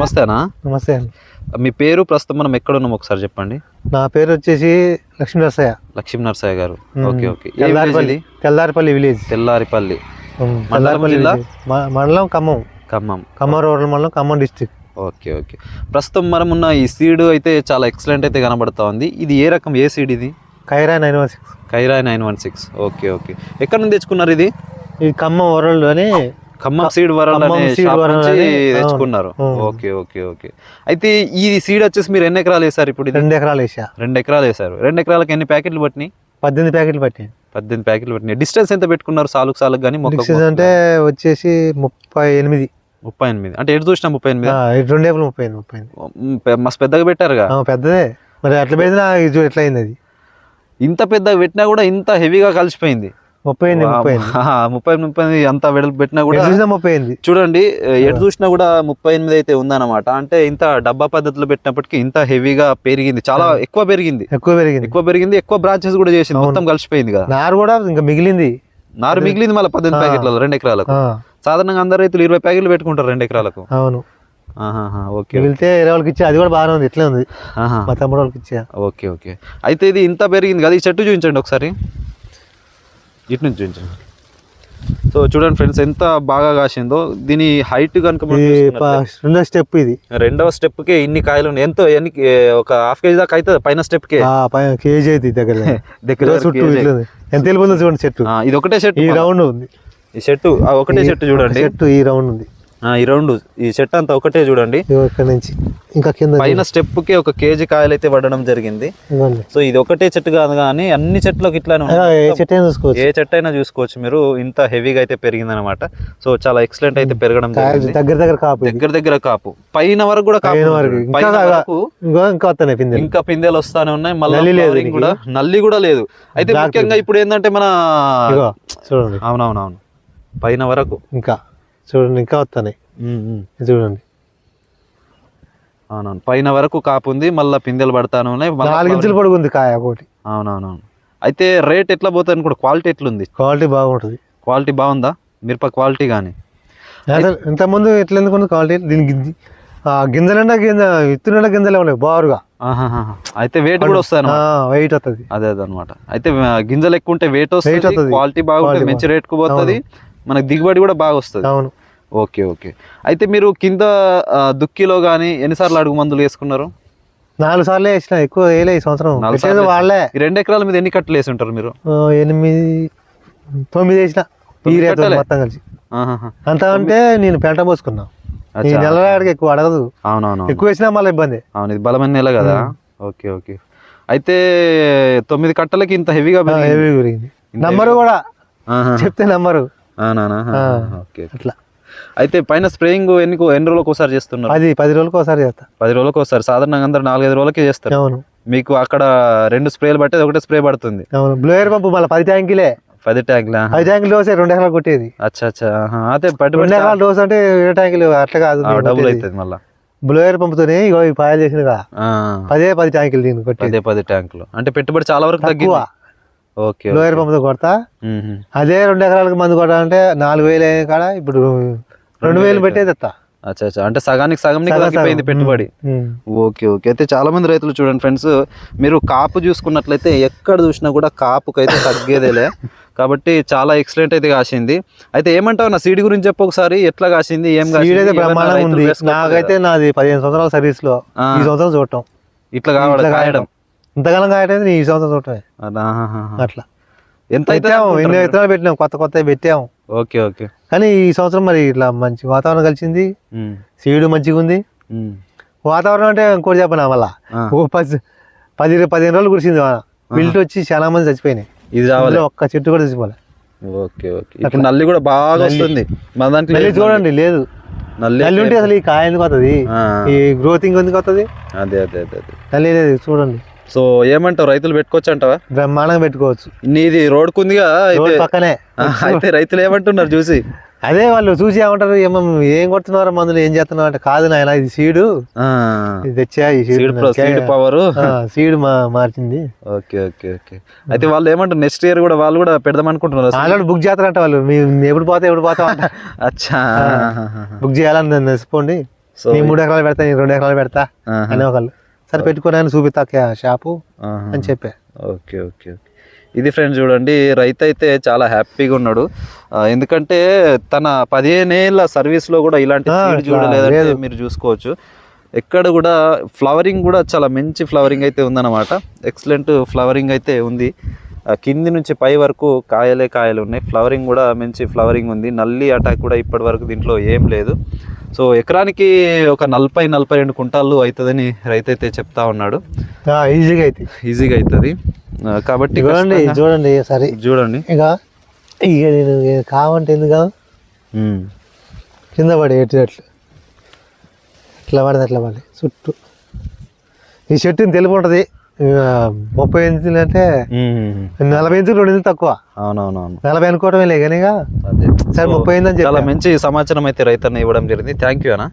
నమస్తేనా నమస్తే అండి. మీ పేరు ప్రస్తుతం మనం ఎక్కడ ఉన్నాం ఒకసారి చెప్పండి. నా పేరు వచ్చేసి లక్ష్మీ నరసయ్య. లక్ష్మీ నరసయ్య గారు. Okay okay. తెల్లారిపల్లి ఇది? తెల్లారిపల్లి విలేజ్. తెల్లారిపల్లి. మండలం తెల్లారిపల్లి జిల్లా? విలేజ్. మ- మండలం ఖమ్మం. ఖమ్మం. ఖమ్మం రోడ్ల మండలం ఖమ్మం డిస్టిక్ ఓకే ఓకే. ప్రస్తుతం మనం ఉన్న ఈ సీడ్ అయితే చాలా ఎక్సలెంట్ అయితే కనబడతా ఉంది. ఇది ఏ రకం ఏ సీడ్ ఇది? Khaira nine one six. Kaira nine one six. Okay okay. ఎక్కడ నుంచి తెచ్చుకున్నారు ఇది? ఈ ఖమ్మం వరల్డ్ అని ఖమ్మం సీడ్ ఖమ్మం అనే షాప్ నుంచి. తెచ్చుకున్నారు. Okay okay okay. అయితే ఈ సీడ్ వచ్చేసి మీరు ఎన్ని ఎకరాలు వేసారు ఇప్పుడు రెండు ఎకరాలు వేసా రెండు ఎకరాలు వేసారు రెండు ఎకరాలకు ఎన్ని ప్యాకెట్లు పట్టినాయి? పద్దెనిమిది ప్యాకెట్లు పట్టాను పద్దెనిమిది ప్యాకెట్లు పట్టినాయి. డిస్టెన్స్ ఎంత పెట్టుకున్నారు సాలుకు సాలుకు కానీ అంటే వచ్చేసి ముప్పై ఎనిమిది. ముప్పై ఎనిమిది. అంటే ఎటు చూసినా ముప్పై ఎనిమిది? రెండు ఏపులు ముప్పై ఎనిమిది ముప్పై ఎనిమిది. మస్తు పెద్దగా పెట్టారుగా? పెద్దదే. మరి అట్లా చూడు ఎట్లా అయింది అది? ఇంత పెద్దగా పెట్టినా కూడా ఇంత హెవీగా కలిసిపోయింది. ముప్పై ముప్పై ముప్పై ముప్పై అంత వెడల్పు పెట్టినా కూడా ముప్పై ఎనిమిది. చూడండి ఎటు చూసినా కూడా ముప్పై ఎనిమిది అయితే ఉందన్నమాట. అంటే ఇంత డబ్బా పద్ధతిలో పెట్టినప్పటికీ ఇంత హెవీగా పెరిగింది. చాలా ఎక్కువ పెరిగింది. ఎక్కువ పెరిగింది. ఎక్కువ పెరిగింది ఎక్కువ బ్రాంచెస్ కూడా చేసింది. మొత్తం కలిసిపోయింది కదా. నారు కూడా ఇంకా మిగిలింది. నారు మిగిలింది మళ్ళీ పద్దెనిమిది ప్యాకెట్లలో రెండు ఎకరాలకు. సాధారణంగా అందరు రైతులు ఇరవై ప్యాకెట్లు పెట్టుకుంటారు రెండు ఎకరాలకు. అవును. ఓకే వాళ్ళకి ఇచ్చా అది కూడా బాగానే ఉంది ఉంది. ఆహా. మా తమ్ముడు వాళ్ళకి ఇచ్చా. Okay okay. అయితే ఇది ఇంత పెరిగింది కదా ఈ చెట్టు చూపించండి ఒకసారి. ఇటు నుంచి చూపించండి సో చూడండి ఫ్రెండ్స్ ఎంత బాగా కాసిందో. దీని హైట్ కనుక రెండో స్టెప్ ఇది. రెండవ స్టెప్కి ఇన్ని కాయలు ఉన్నాయి. ఎంతో ఎన్ని ఒక హాఫ్ కేజీ దాకా అవుతుంది పైన స్టెప్కి? ఆ, పైన కేజీ అయితే దగ్గర దగ్గర చుట్టూ. ఎంత వెళ్ళిపోతుందో చూడండి చెట్టు. ఇది ఒకటే చెట్టు ఈ రౌండ్ ఉంది. ఈ చెట్టు ఒకటే చెట్టు చూడండి. చెట్టు ఈ రౌండ్ ఉంది. ఈ రౌండ్ ఈ చెట్టు అంతా ఒకటే చూడండి. ఇక్కడ నుంచి ఇంకా కింద పైన స్టెప్కి ఒక కేజీ కాయలు అయితే పడడం జరిగింది. సో ఇది ఒకటే చెట్టు కాదు కానీ అన్ని చెట్లకు ఇట్లానే ఏ చెట్టు అయినా చూసుకోవచ్చు. మీరు. ఇంత హెవీగా అయితే పెరిగింది అనమాట సో చాలా ఎక్సలెంట్ అయితే పెరగడం దగ్గర దగ్గర కాపు. దగ్గర దగ్గర కాపు. పైన వరకు కూడా కాపు. ఇంకా పిందెలు. వస్తానే ఉన్నాయి. మళ్ళీ. కూడా నల్లి కూడా లేదు. అయితే ముఖ్యంగా ఇప్పుడు ఏంటంటే మన అవునవునవును. పైన వరకు. ఇంకా. చూడండి ఇంకా వస్తున్నాయి. ఇది చూడండి. అవునవును. పైన వరకు కాపు ఉంది మళ్ళీ పిందెలు పడతానే ఉన్నాయి మళ్ళా నాలుగు ఇంచులు flowering- పొడుగుంది కాయ ఒకటి. అవునవునవును. అయితే రేట్ ఎట్లా పోతుంది అనుకో క్వాలిటీ ఎట్లుంది? క్వాలిటీ బాగుంటుంది. క్వాలిటీ బాగుందా? మిరప క్వాలిటీ కానీ ఇంతకుముందు ఎట్లా ఎందుకు క్వాలిటీ? దీని గింజ గింజలన్నా గింజ విత్తునన్నా గింజలే ఉన్నాయి బారుగా. అయితే వెయిట్ కూడా వస్తాయి అన్నమాట. వెయిట్ వస్తుంది అదే అదనమాట అయితే ఆ, గింజలు ఎక్కువ ఉంటే వెయిట్ వస్తుంది. క్వాలిటీ బాగుంటుంది మంచి రేట్కు పోతుంది. మనకి దిగుబడి కూడా బాగా వస్తుంది. అవును. Okay okay. అయితే మీరు కింద దుక్కిలో కానీ ఎన్నిసార్లు అడుగు మందులు వేసుకున్నారు? నాలుగు సార్లు వేసిన ఎక్కువ వేయలే ఈ సంవత్సరం. వాళ్ళే. రెండు ఎకరాల మీద ఎన్ని కట్టలు వేసి ఉంటారు మీరు ఎనిమిది తొమ్మిది వేసిన? మొత్తం కలిసి. అంత అంటే నేను పెంట పోసుకున్నా. ఈ. నెల ఎక్కువ అడగదు. అవునవును ఎక్కువ వేసినా మళ్ళీ ఇబ్బంది. అవును ఇది బలమైన నెల కదా? Okay okay. అయితే తొమ్మిది కట్టలకి ఇంత హెవీగా. హెవీ నంబరు కూడా. చెప్తే నంబరు. అట్లా. అయితే పైన స్ప్రేయింగ్ ఎన్ని ఎన్ని రోజులకు ఒకసారి చేస్తున్నారు? పది పది రోజులకు ఒకసారి చేస్తా. పది రోజులకు ఒకసారి. సాధారణంగా అందరు నాలుగైదు రోజులకే చేస్తారు. అవును. మీకు అక్కడ రెండు స్ప్రేలు పట్టేది ఒకటే స్ప్రే పడుతుంది. అవును. బ్లోయర్ పంపు మళ్ళీ పది ట్యాంకులే. పది ట్యాంకులా? పది ట్యాంకులు డోస్ రెండు ఎకరాలు కొట్టేది. అచ్చా అచ్చా. అదే పెట్టుబడి రెండు ఎకరాల డోస్ అంటే ఏడు ట్యాంకులు అట్లా కాదు. ఆ, డబుల్ అవుతుంది మళ్ళా. బ్లోయర్ పంపుతోనే ఇగో ఈ పాయలు చేసినగా. పదే పది ట్యాంకులు దీన్ని కొట్టేది. పదే పది ట్యాంకులు. అంటే పెట్టుబడి చాలా వరకు తక్కువ. బ్లోయర్ పంపుతో కొడతా. అదే రెండు ఎకరాలకు మందు కొట్టాలంటే నాలుగు వేలు అయిన కాడ ఇప్పుడు రెండు వేలు పెట్టేది ఎత్తా. అచ్చా అచ్చా. అంటే సగానికి సగం తగ్గిపోయింది. పెట్టుబడి. Okay okay. అయితే చాలా మంది రైతులు చూడండి ఫ్రెండ్స్ మీరు కాపు చూసుకున్నట్లయితే ఎక్కడ చూసినా కూడా కాపుకైతే తగ్గేదేలే. కాబట్టి చాలా ఎక్సలెంట్ అయితే కాసింది. అయితే ఏమంటావు నా సీడ్ గురించి చెప్పు ఒకసారి. ఎట్లా కాసింది? ఏం? అయితే నాకైతే నాది పదిహేను సంవత్సరాల సర్వీస్లో. ఈ సంవత్సరం చూడటం? ఇట్లా కావడం ఇంతకాలం కాయటం ఈ సంవత్సరం చూడటమే. అట్లా. ఎంత పెట్టాము ఎన్ని విత్తనాలు పెట్టినాం కొత్త కొత్త పెట్టాము. Okay okay. కానీ ఈ సంవత్సరం మరి ఇట్లా మంచి వాతావరణం కలిసింది. సీడ్ మంచిగా ఉంది. వాతావరణం అంటే ఇంకోటి చెప్పనా మళ్ళా. ఓ పది పది పదిహేను రోజులు కురిసింది పిల్ట్ వచ్చి చాలా మంది చచ్చిపోయినాయి. ఇది రావాలి. ఒక్క చెట్టు కూడా చచ్చిపోలే. Okay okay. ఇప్పుడు నల్లి కూడా బాగా వస్తుంది. మన దాంట్లో చూడండి లేదు. నల్లి నల్లి ఉంటే అసలు ఈ కాయ ఎందుకు వస్తుంది ఈ గ్రోతింగ్ ఎందుకు వస్తుంది అదే అదే అదే. నల్లి లేదు చూడండి. సో ఏమంటావు? రైతులు పెట్టుకోవచ్చు అంటావా? బ్రహ్మాండంగా పెట్టుకోవచ్చు. నీది రోడ్ కుందిగా పక్కనే అయితే రైతులు ఏమంటున్నారు చూసి? అదే వాళ్ళు చూసి ఏమంటారు ఏమో ఏం కొడుతున్నారు మందులు? ఏం చేస్తున్నావు? అంటే కాదు నాయన ఇది సీడు. ఇది తెచ్చా ఈ సీడ్ పవర్. సీడ్ మా మార్చింది. Okay okay okay. అయితే వాళ్ళు ఏమంటారు నెక్స్ట్ ఇయర్ కూడా వాళ్ళు కూడా పెడదాం అనుకుంటున్నారు ఆల్రెడీ బుక్ చేస్తారంట వాళ్ళు. ఎప్పుడు పోతా ఎప్పుడు పోతాం అంట. అచ్చా. బుక్ చేయాలని నచ్చిపోండి సో మూడు ఎకరాలు పెడతా నేను రెండు ఎకరాలు పెడతా. అని ఒకళ్ళు. సరే పెట్టుకోవడానికి చూపిస్తా షాపు ఆహా. అని చెప్పా. Okay okay okay. ఇది ఫ్రెండ్స్ చూడండి రైతు అయితే చాలా హ్యాపీగా ఉన్నాడు. ఎందుకంటే తన పదిహేనేళ్ళ సర్వీస్లో కూడా ఇలాంటి ఆ, సీడ్ ఇట్లా చూడలేదంటే లేదు. మీరు చూసుకోవచ్చు. ఎక్కడ కూడా ఫ్లవరింగ్ కూడా చాలా మంచి ఫ్లవరింగ్ అయితే ఉందన్నమాట. ఎక్సలెంట్ ఫ్లవరింగ్ అయితే ఉంది. కింది నుంచి పై వరకు కాయలే కాయలు ఉన్నాయి. ఫ్లవరింగ్ కూడా మంచి ఫ్లవరింగ్ ఉంది. నల్లి అటాక్ కూడా ఇప్పటి వరకు దీంట్లో ఏం లేదు. సో ఎకరానికి ఒక నలభై నలభై రెండు కుంటాలు అవుతుందని రైతు అయితే చెప్తా ఉన్నాడు. ఈజీగా అయితే. ఈజీగా అవుతుంది. కాబట్టి చూడండి చూడండి సరే చూడండి. ఇక ఇక నేను కావంటే ఎందుకు కాదు. కింద పడి ఎట్లు ఎట్లు పడితే అట్లా పడి. చుట్టూ. ఈ చెట్టుని తెలుపు ఉంటుంది. ముప్పై ఇంచులు అంటే. నలభై ఇంచులు రెండు ఇంచులు తక్కువ. అవునవునవును. నలభై అనుకోవటమే లే కానీ సరే ముప్పై చాలా చెప్పా. మంచి సమాచారం అయితే రైతన్న ఇవ్వడం జరిగింది. థ్యాంక్ యూ అన్న.